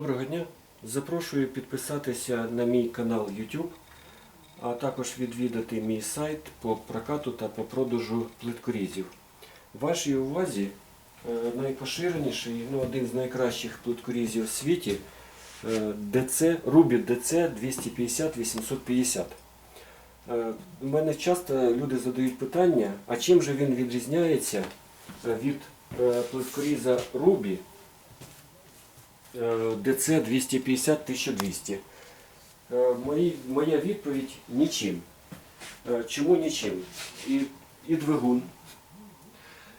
Доброго дня! Запрошую підписатися на мій канал YouTube, а також відвідати мій сайт по прокату та по продажу плиткорізів. Вашій увазі е, найпоширеніший, ну, один з найкращих плиткорізів в світі DC, Ruby DC 250-850. Е, У мене часто люди задають питання, а чим же він відрізняється е, від е, плиткоріза Ruby ДЦ 250-1200. Е, Моя відповідь нічим. Е, Чому нічим? І, і двигун,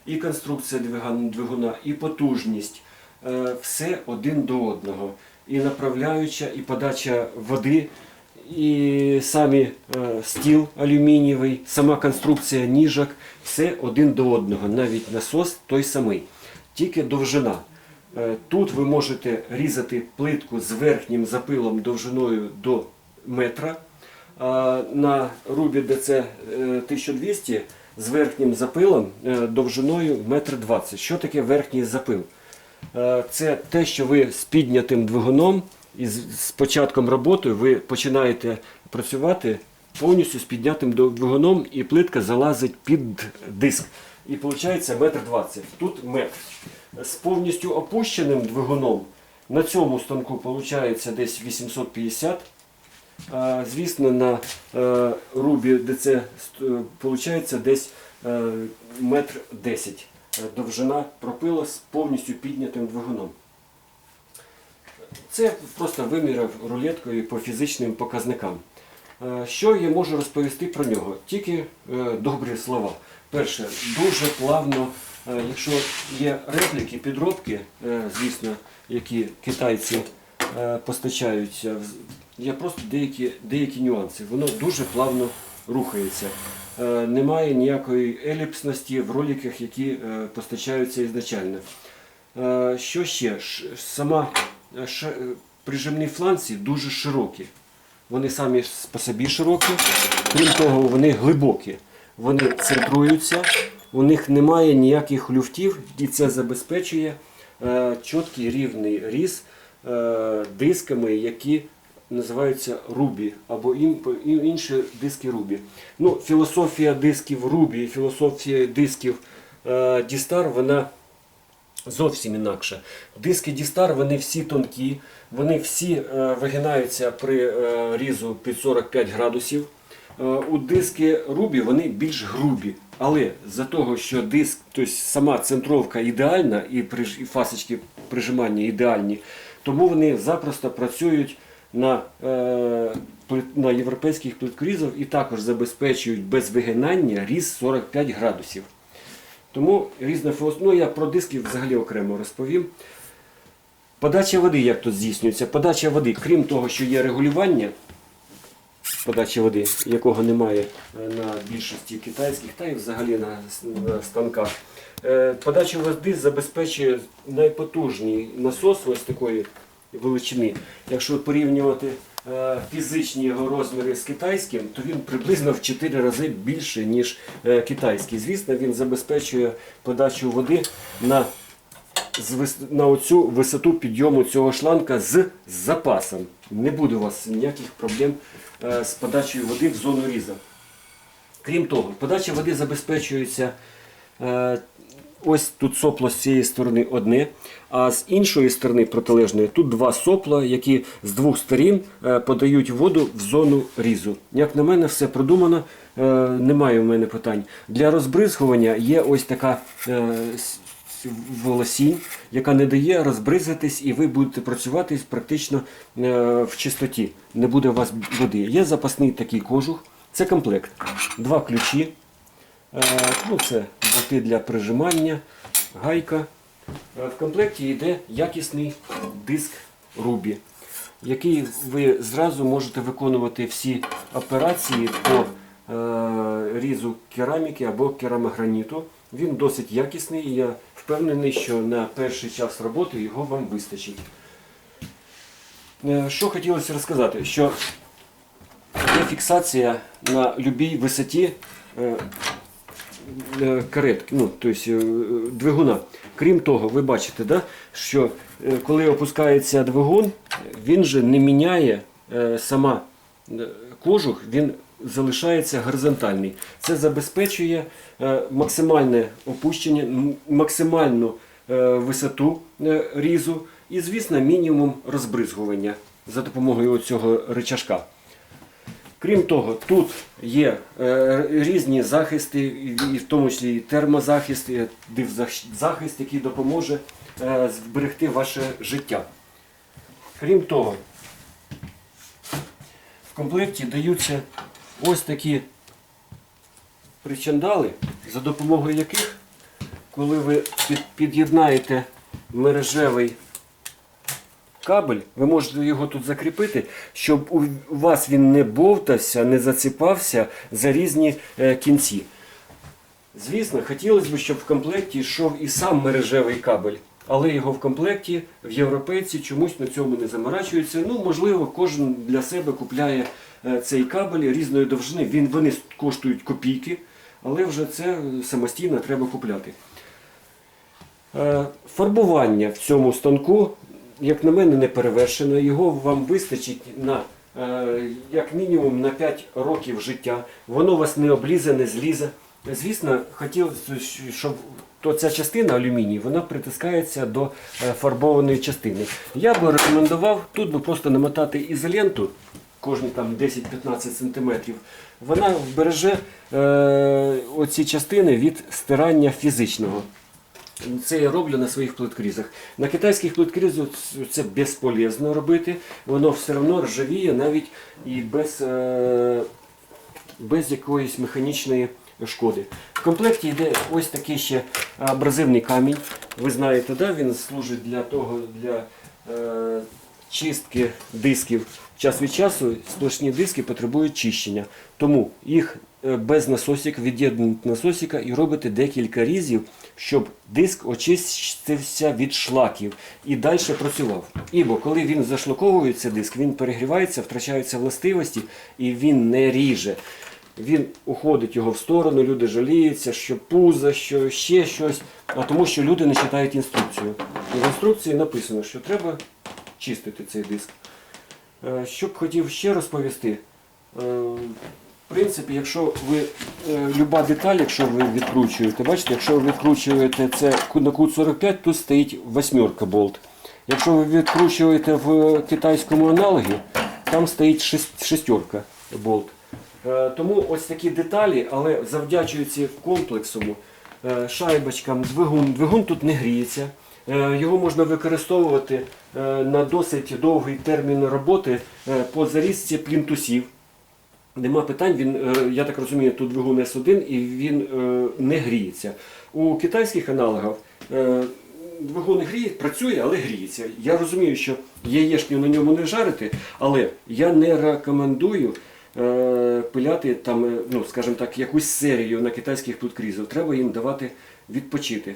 і конструкція двигуна, і потужність. е, Все один до одного. І направляюча, і подача води, і самі е, стіл алюмінієвий, сама конструкція ніжок, все один до одного. Навіть насос той самий. Тільки довжина. Е, Тут ви можете різати плитку з верхнім запилом довжиною до метра. На Рубі е, 1200 з верхнім запилом е, довжиною 1,20 м. Що таке верхній запил? Е, Це те, що ви з піднятим двигуном і з початком роботи ви починаєте працювати повністю з піднятим двигуном, і плитка залазить під диск. І виходить 1,20 м. Тут метр. З повністю опущеним двигуном на цьому станку виходить десь 850 Звісно, на е, Рубі DC виходить десь е, метр 10 е, довжина пропила з повністю піднятим двигуном. Це просто виміряв рулеткою по фізичним показникам. Е, Що я можу розповісти про нього? Тільки е, добрі слова. Перше, дуже плавно, е, якщо є репліки, підробки, е, звісно, які китайці е, постачаються, є просто деякі, деякі нюанси. Воно дуже плавно рухається. Немає ніякої еліпсності в роликах, які постачаються ізначально. Що ще? Сама прижимні фланці дуже широкі. Вони самі по собі широкі, крім того, вони глибокі. Вони центруються, у них немає ніяких люфтів, і це забезпечує е, чіткий рівний різ е, дисками, які називаються рубі або інші диски рубі. Ну, філософія дисків рубі філософія дисків е, Дістар, вона зовсім інакше. Диски Дістар вони всі тонкі, вони всі е, вигинаються при е, різу під 45 градусів. Е, у диски Рубі вони більш грубі. Але за того, що диск, тобто сама центровка ідеальна і, фасочки прижимання ідеальні, тому вони запросто працюють на, е, на європейських плиткорізах і також забезпечують без вигинання різ 45 градусів. Тому різна. Ну, я про диски взагалі окремо розповім. Подача води, як тут здійснюється? Подача води, крім того, що є регулювання подачі води, якого немає е, на більшості китайських та й взагалі на, станках. Е, Подача води забезпечує найпотужній насос ось такої величини. Якщо порівнювати е, фізичні його розміри з китайським, то він приблизно в 4 рази більше, ніж китайський. Звісно, він забезпечує подачу води на на оцю висоту підйому цього шланка з запасом. Не буде у вас ніяких проблем е, з подачею води в зону різа. Крім того, подача води забезпечується. е, Ось тут сопло з цієї сторони одне, а з іншої сторони протилежної тут два сопла, які з двох сторін е, подають воду в зону різу. Як на мене, все продумано, немає в мене питань. Для розбризгування є ось така с- волосінь, яка не дає розбризатись, і ви будете працювати практично е, в чистоті. Не буде у вас води. Є запасний такий кожух, це комплект. Два ключі. Е, Ну, це болти для прижимання, гайка. Е, В комплекті йде якісний диск Рубі, який ви зразу можете виконувати всі операції по різу кераміки або керамограніту. Він досить якісний я впевнений, що на перший час роботи його вам вистачить. Е, Що хотілося розказати, що є фіксація на будь-якій висоті е, е, каретки, ну, тобто, двигуна. Крім того, ви бачите, да, що коли опускається двигун, він же не міняє сама кожух, він залишається горизонтальний. Це забезпечує е, максимальне опущення, максимальну е, висоту е, різу і, звісно, мінімум розбризгування за допомогою цього рычажка. Крім того, тут є різні захисти, і, в тому числі і термозахист, і дивзахист, який допоможе зберегти ваше життя. Крім того, в комплекті даються ось такі причандали, за допомогою яких, коли ви під'єднаєте мережевий кабель, ви можете його тут закріпити, щоб у вас він не бовтався, не заціпався за різні е, кінці. Звісно, хотілося б, щоб в комплекті йшов і сам мережевий кабель, але його в комплекті в європейці чомусь на цьому не заморачуються. Ну, можливо, кожен для себе купляє цей кабель різної довжини. Він, вони коштують копійки, але вже це е, самостійно треба купляти. Е, Фарбування в цьому станку, як на мене, не перевершено. Його вам вистачить на е, як мінімум на 5 років життя. Воно вас не облізе, не злізе. Звісно, хотілося, щоб то ця частина алюміній вона притискається до е, фарбованої частини. Я би рекомендував тут би просто намотати ізоленту кожні там 10-15 см. Вона вбереже е, оці частини від стирання фізичного. Це я роблю на своїх плиткрізах. На китайських плиткрізах це безполезно робити, воно все одно ржавіє навіть і без, е, без якоїсь механічної шкоди. В комплекті йде ось такий ще абразивний камінь. Ви знаєте, да? він служить для того, для е, чистки дисків. Час від часу сплошні диски потребують чищення. Тому їх е, без насосика, від'єднують насосика і робите декілька різів, щоб диск очистився від шлаків і далі працював. Ібо коли він зашлаковується диск, він перегрівається, втрачаються властивості і він не ріже. Він уходить його в сторону, люди жаліються, що пузо, що ще щось, а тому що люди не читають інструкцію. І в інструкції написано, що треба чистити цей диск. Е, Що б хотів ще розповісти, е, в принципі, якщо ви е, люба деталь, якщо ви відкручуєте, бачите, якщо ви відкручуєте це на кут 45, тут стоїть восьмерка болт. Якщо ви відкручуєте в китайському аналогі, там стоїть шест- шестерка болт. Тому ось такі деталі, але завдячуються комплексому е, шайбочкам, двигун. Двигун тут не гріється. Його можна використовувати на досить довгий термін роботи е, по зарізці плінтусів. Нема питань, він, е, я так розумію, тут двигун С1 і він е, не гріється. У китайських аналогах е, двигун гріє, працює, але гріється. Я розумію, що яєшню на ньому не жарити, але я не рекомендую е, пиляти там, е, ну, скажімо так, якусь серію на китайських плиткрізів. Треба їм давати відпочити.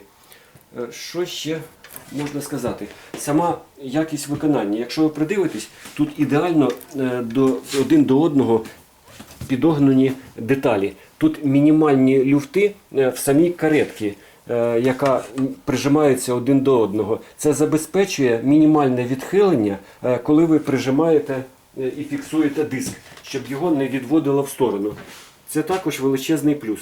Е, Що ще можна сказати? Сама якість виконання. Якщо ви придивитесь, тут ідеально е, до, один до одного підогнані деталі. Тут мінімальні люфти е, в самій каретці, е, яка прижимається один до одного. Це забезпечує мінімальне відхилення, коли ви прижимаєте і фіксуєте диск, щоб його не відводило в сторону. Це також величезний плюс.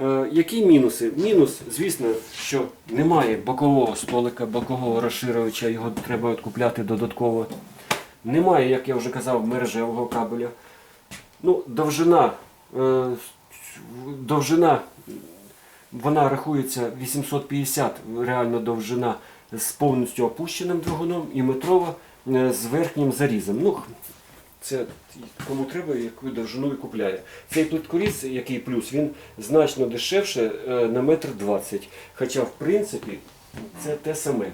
Е, Які мінуси? Мінус, звісно, що немає бокового столика, бокового розширювача, його треба купляти додатково. Немає, як я вже казав, мережевого кабеля. Ну, довжина, е, довжина, вона рахується 850, реально довжина з повністю опущеним двигуном і метрова е, з верхнім зарізом. Ну, це кому треба, яку довжину і купляє. Цей плиткоріз, який плюс, він значно дешевше е, на метр двадцять. Хоча, в принципі, це те саме.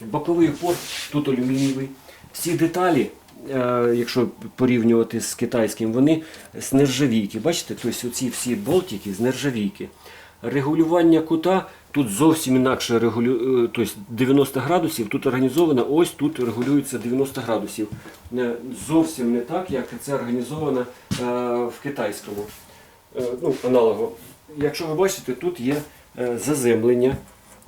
Боковий упор тут алюмінієвий. Всі деталі, е, якщо порівнювати з китайським, вони з нержавійки. Бачите, тобто оці всі болтики з нержавійки. Регулювання кута тут зовсім інакше регулю... е, тобто 90 градусів. Тут організовано, ось тут регулюється 90 градусів. Зовсім не так, як це організовано е, в китайському е, ну, аналогу. якщо ви бачите, тут є заземлення,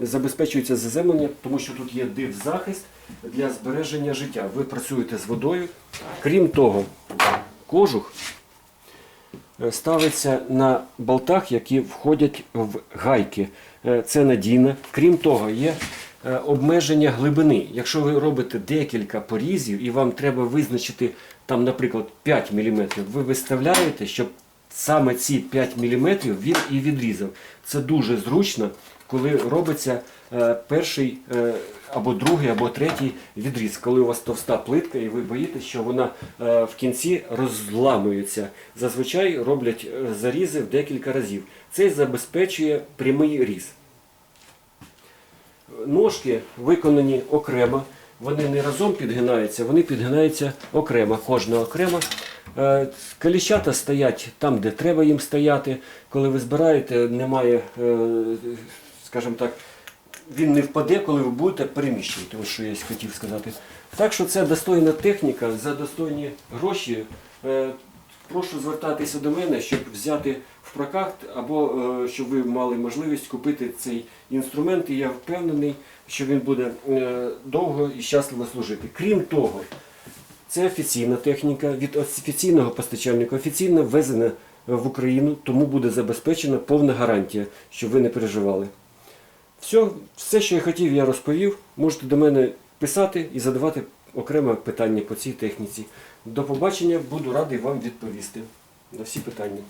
забезпечується заземлення, тому що тут є див-захист для збереження життя. Ви працюєте з водою. Крім того, кожух ставиться на болтах, які входять в гайки. Е, Це надійно. Крім того, є е, обмеження глибини. Якщо ви робите декілька порізів і вам треба визначити там, наприклад, 5 мм, ви виставляєте, щоб саме ці 5 мм він і відрізав. Це дуже зручно, коли робиться е, перший е, або другий, або третій відріз, коли у вас товста плитка, і ви боїтесь, що вона е, в кінці розламується. Зазвичай роблять е, зарізи в декілька разів. Це забезпечує прямий різ. Ножки виконані окремо, вони не разом підгинаються, вони підгинаються окремо, кожна окремо. Е, Каліщата стоять там, де треба їм стояти. Коли ви збираєте, немає, е, скажімо так, він не впаде, коли ви будете переміщувати, ось що я хотів сказати. Так що це достойна техніка за достойні гроші. Е, Прошу звертатися до мене, щоб взяти в прокат, або е, щоб ви мали можливість купити цей інструмент, і я впевнений, що він буде е, довго і щасливо служити. Крім того, це офіційна техніка від офіційного постачальника, офіційно ввезена в Україну, тому буде забезпечена повна гарантія, щоб ви не переживали. Все, все, що я хотів, я розповів. Можете до мене писати і задавати окреме питання по цій техніці. До побачення, буду радий вам відповісти на всі питання.